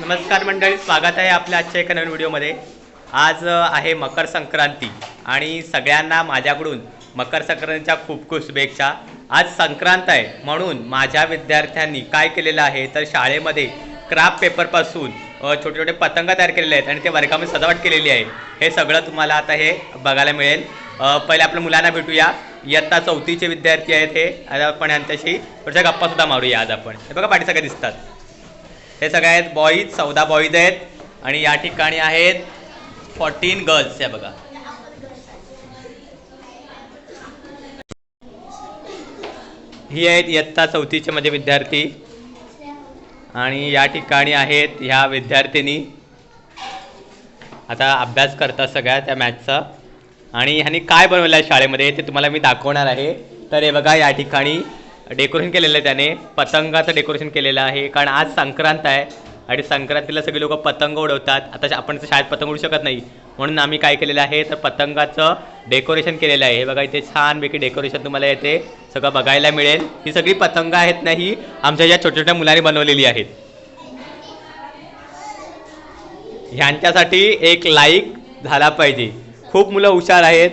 नमस्कार मंडळी स्वागत आहे आपल्या आजच्या एका नवीन व्हिडिओमध्ये. आज आहे मकर संक्रांती आणि सगळ्यांना माझ्याकडून मकर संक्रांतीच्या खूप खूप शुभेच्छा. आज संक्रांत आहे म्हणून माझ्या विद्यार्थ्यांनी काय केलेलं आहे तर शाळेमध्ये क्राफ्ट पेपरपासून छोटे छोटे पतंग तयार केलेले आहेत आणि ते वर्गामध्ये सजावट केलेली आहे. हे सगळं तुम्हाला आता हे बघायला मिळेल. पहिले आपल्या मुलांना भेटूया. इयत्ता चौथीचे विद्यार्थी आहेत हे. आज आपण यांच्याशी थोड्या गप्पासुद्धा मारूया आज आपण. हे बघा पाठी दिसतात. हे सगळे आहेत बॉईज चौदा बॉईज आहेत. आणि या ठिकाणी आहेत फॉर्टीन गर्ल्स या बघा. ही आहेत इयत्ता चौथीचे माझे विद्यार्थी. आणि या ठिकाणी आहेत ह्या विद्यार्थिनी. आता अभ्यास करतात सगळ्या त्या मॅथचा आणि ह्यांनी काय बनवलं आहे शाळेमध्ये ते तुम्हाला मी दाखवणार आहे. तर हे बघा या ठिकाणी. डेकोरेशन केलेलं आहे त्याने. पतंगाचं डेकोरेशन केलेलं आहे. कारण आज संक्रांत आहे. आणि संक्रांतीला सगळे लोक पतंग उडवतात. आता आपण तर शाळेत पतंग उडू शकत नाही. म्हणून आम्ही काय केलेलं आहे तर पतंगाचं डेकोरेशन केलेलं आहे. हे बघा इथे छानपैकी डेकोरेशन तुम्हाला येते. सगळं बघायला मिळेल. ही सगळी पतंग आहेत ना ही आमच्या ज्या छोट्या छोट्या मुलांनी बनवलेली आहेत. ह्यांच्यासाठी एक लाईक झाला पाहिजे. खूप मुलं हुशार आहेत.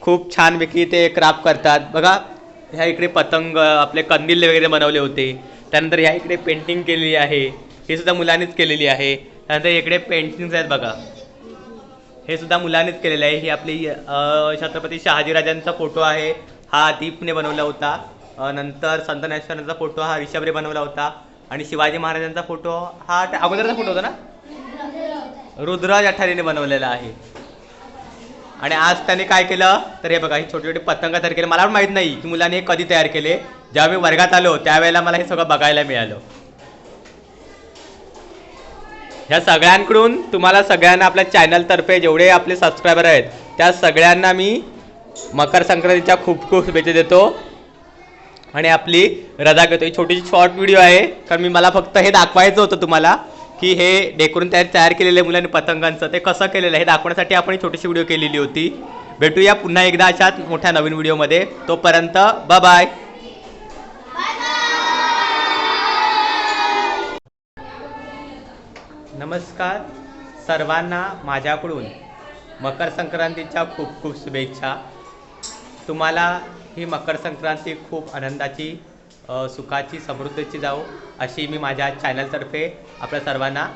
खूप छानपैकी ते क्राफ्ट करतात. बघा ह्या इकडे पतंग आपले कंदील वगैरे बनवले होते. त्यानंतर ह्या इकडे पेंटिंग केलेली आहे. हे सुद्धा मुलांनीच केलेली आहे. त्यानंतर इकडे पेंटिंग्स आहेत बघा. हे सुद्धा मुलांनीच केलेलं आहे. ही आपली छत्रपती शहाजीराजांचा फोटो आहे. हा दीपने बनवला होता. नंतर संत ज्ञानेश्वरांचा फोटो हा ऋषभने बनवला होता. आणि शिवाजी महाराजांचा फोटो हा अगोदरचा फोटो होता ना? रुद्राज अठारीने बनवलेला आहे. आणि आज त्याने काय केलं? तर हे बघा ही छोटी छोटी पतंग तयार केले. मला पण माहीत नाही की मुलाने हे कधी तयार केले? जेव्हा मी वर्गात आलो त्यावेळेला मला हे सगळं बघायला मिळालं. ह्या सगळ्यांकडून तुम्हाला सगळ्यांना आपल्या चॅनलतर्फे जेवढे आपले सबस्क्रायबर आहेत त्या सगळ्यांना मी मकर संक्रांतीच्या खूप खूप शुभेच्छा देतो. आणि आपली रजा घेतो ही छोटीशी शॉर्ट व्हिडिओ आहे कारण मी मला फक्त हे दाखवायचं होतं तुम्हाला. की हे डेकोरून तयार तयार केलेलं आहे मुलांनी पतंगांचं ते कसं केलेलं आहे हे दाखवण्यासाठी आपण छोटीशी व्हिडिओ केलेली होती. भेटूया पुन्हा एकदा अशाच मोठ्या नवीन व्हिडिओमध्ये. तोपर्यंत बाय नमस्कार सर्वांना माझ्याकडून मकर संक्रांतीच्या खूप खूप शुभेच्छा. तुम्हाला ही मकर संक्रांती खूप आनंदाची सुखाची समृद्धीची जाऊ अशी मी माझ्या चॅनलतर्फे आपल्या सर्वांना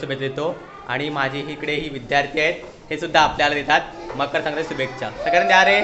शुभेच्छा देतो. आणि माझी इकडे ही विद्यार्थी आहेत हे सुद्धा आपल्याला देतात. मकर संक्रांती शुभेच्छा. सगळ्यांना द्या रे.